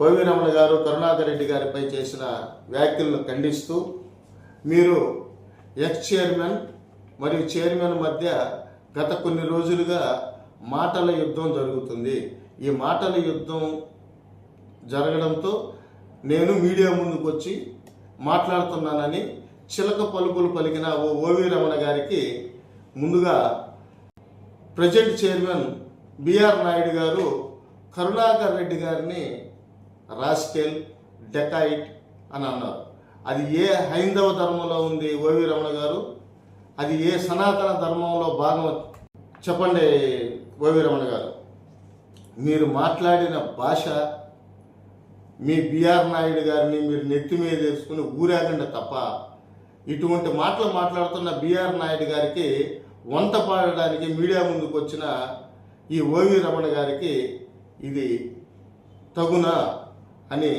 కోవి రమణ గారు కరుణాకర్ రెడ్డి గారిపై చేసిన వ్యాఖ్యలను ఖండిస్తూ మీరు ఎక్స్ చైర్మన్ మరియు చైర్మన్ మధ్య గత కొన్ని రోజులుగా మాటల యుద్ధం జరుగుతుంది. ఈ మాటల యుద్ధం జరగడంతో నేను మీడియా ముందుకు వచ్చి మాట్లాడుతున్నానని చిలక పలుకులు పలికిన ఓ ఓవి రమణ గారికి ముందుగా ప్రజెంట్ చైర్మన్ బిఆర్ నాయుడు గారు కరుణాకర్ రెడ్డి గారిని రాస్కెల్ డెకాయిట్ అని అన్నారు. అది ఏ హైందవ ధర్మంలో ఉంది ఓవి రమణ గారు? అది ఏ సనాతన ధర్మంలో భాగం చెప్పండి ఓవి రమణ గారు. మీరు మాట్లాడిన భాష మీ బిఆర్ నాయుడు గారిని మీరు నెత్తి మీద వేసుకుని ఊరేగండి తప్ప ఇటువంటి మాటలు మాట్లాడుతున్న బిఆర్ నాయుడు గారికి వంత పాడడానికి మీడియా ముందుకు వచ్చిన ఈ ఓవి రమణ గారికి ఇది తగునా. అని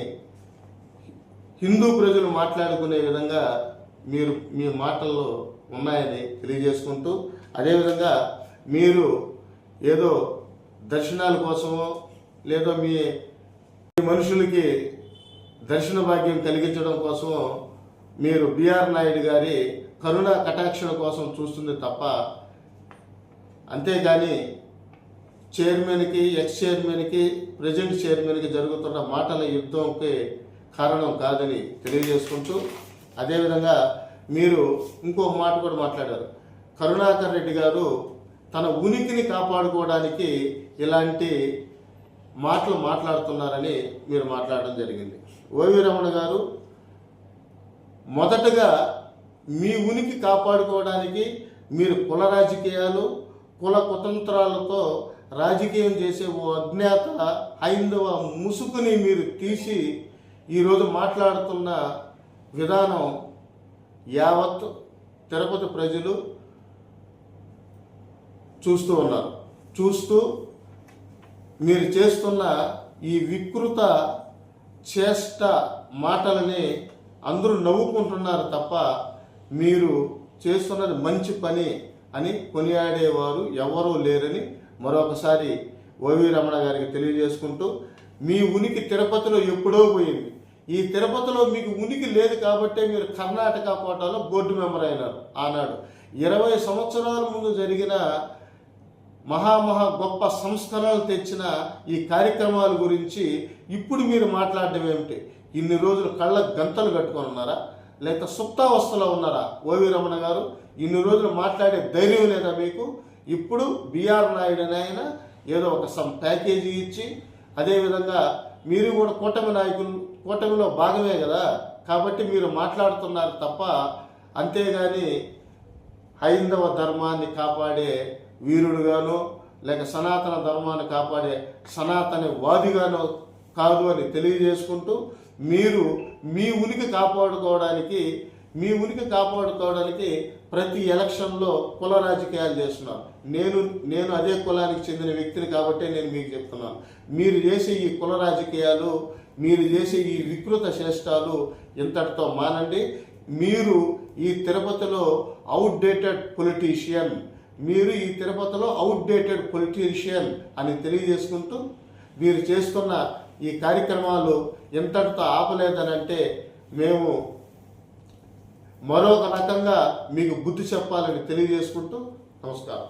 హిందూ ప్రజలు మాట్లాడుకునే విధంగా మీరు మీ మాటల్లో ఉన్నాయని తెలియజేసుకుంటూ అదేవిధంగా మీరు ఏదో దర్శనాల కోసమో లేదో మీ మీ మనుషులకి దర్శన భాగ్యం కలిగించడం కోసం మీరు బిఆర్ నాయుడు గారి కరుణ కటాక్షణ కోసం చూస్తుంది తప్ప అంతేగాని చైర్మన్కి ఎక్స్ చైర్మన్కి ప్రజెంట్ చైర్మన్కి జరుగుతున్న మాటల యుద్ధంకి కారణం కాదని తెలియజేసుకుంటూ అదేవిధంగా మీరు ఇంకొక మాట కూడా మాట్లాడారు. కరుణాకర్ రెడ్డి గారు తన ఉనికిని కాపాడుకోవడానికి ఇలాంటి మాటలు మాట్లాడుతున్నారని మీరు మాట్లాడడం జరిగింది. ఓవి రమణ గారు మొదటగా మీ ఉనికి కాపాడుకోవడానికి మీరు కుల రాజకీయాలు కుల కుతంత్రాలతో రాజకీయం చేసే ఓ అజ్ఞాత హైందవ ముసుగుని మీరు తీసి ఈరోజు మాట్లాడుతున్న విధానం యావత్ తిరుపతి ప్రజలు చూస్తూ ఉన్నారు. చూస్తూ మీరు చేస్తున్న ఈ వికృత చేష్ట మాటలని అందరూ నవ్వుకుంటున్నారు తప్ప మీరు చేస్తున్నది మంచి పని అని కొనియాడేవారు ఎవరూ లేరని మరొకసారి ఓవి రమణ గారికి తెలియజేసుకుంటూ మీ ఉనికి తిరుపతిలో ఎప్పుడో పోయింది. ఈ తిరుపతిలో మీకు ఉనికి లేదు కాబట్టే మీరు కర్ణాటక కోటాలో బోర్డు మెంబర్ అయినారు ఆనాడు. ఇరవై సంవత్సరాల ముందు జరిగిన మహామహా గొప్ప సంస్కరణలు తెచ్చిన ఈ కార్యక్రమాల గురించి ఇప్పుడు మీరు మాట్లాడడం ఏమిటి? ఇన్ని రోజులు కళ్ళ గంతలు కట్టుకొని ఉన్నారా? లేక సుప్తావస్థలో ఉన్నారా ఓవి రమణ గారు? ఇన్ని రోజులు మాట్లాడే ధైర్యం లేదా మీకు? ఇప్పుడు బిఆర్ నాయుడు అని ఆయన ఏదో ఒక సమ్ ప్యాకేజీ ఇచ్చి అదేవిధంగా మీరు కూడా కూటమి నాయకులు కూటమిలో భాగమే కదా కాబట్టి మీరు మాట్లాడుతున్నారు తప్ప అంతేగాని హైందవ ధర్మాన్ని కాపాడే వీరుడుగానో లేక సనాతన ధర్మాన్ని కాపాడే సనాతన వాదిగానో కాదు అని తెలియజేసుకుంటూ మీరు మీ ఉనికి కాపాడుకోవడానికి మీ ఉనికి కాపాడుకోవడానికి ప్రతి ఎలక్షన్లో కుల రాజకీయాలు చేస్తున్నారు నేను నేను అదే కులానికి చెందిన వ్యక్తిని కాబట్టి నేను మీకు చెప్తున్నాను. మీరు చేసే ఈ కుల రాజకీయాలు మీరు చేసే ఈ వికృత చేష్టాలు ఇంతటితో మానండి? మీరు ఈ తిరుపతిలో అవుట్డేటెడ్ పొలిటీషియన్ మీరు ఈ తిరుపతిలో అవుట్డేటెడ్ పొలిటీషియన్ అని తెలియజేసుకుంటూ మీరు చేస్తున్న ఈ కార్యక్రమాలు ఎంతటితో ఆపలేదనంటే మేము మరొక రకంగా మీకు బుద్ధి చెప్పాలని తెలియజేసుకుంటూ నమస్కారం.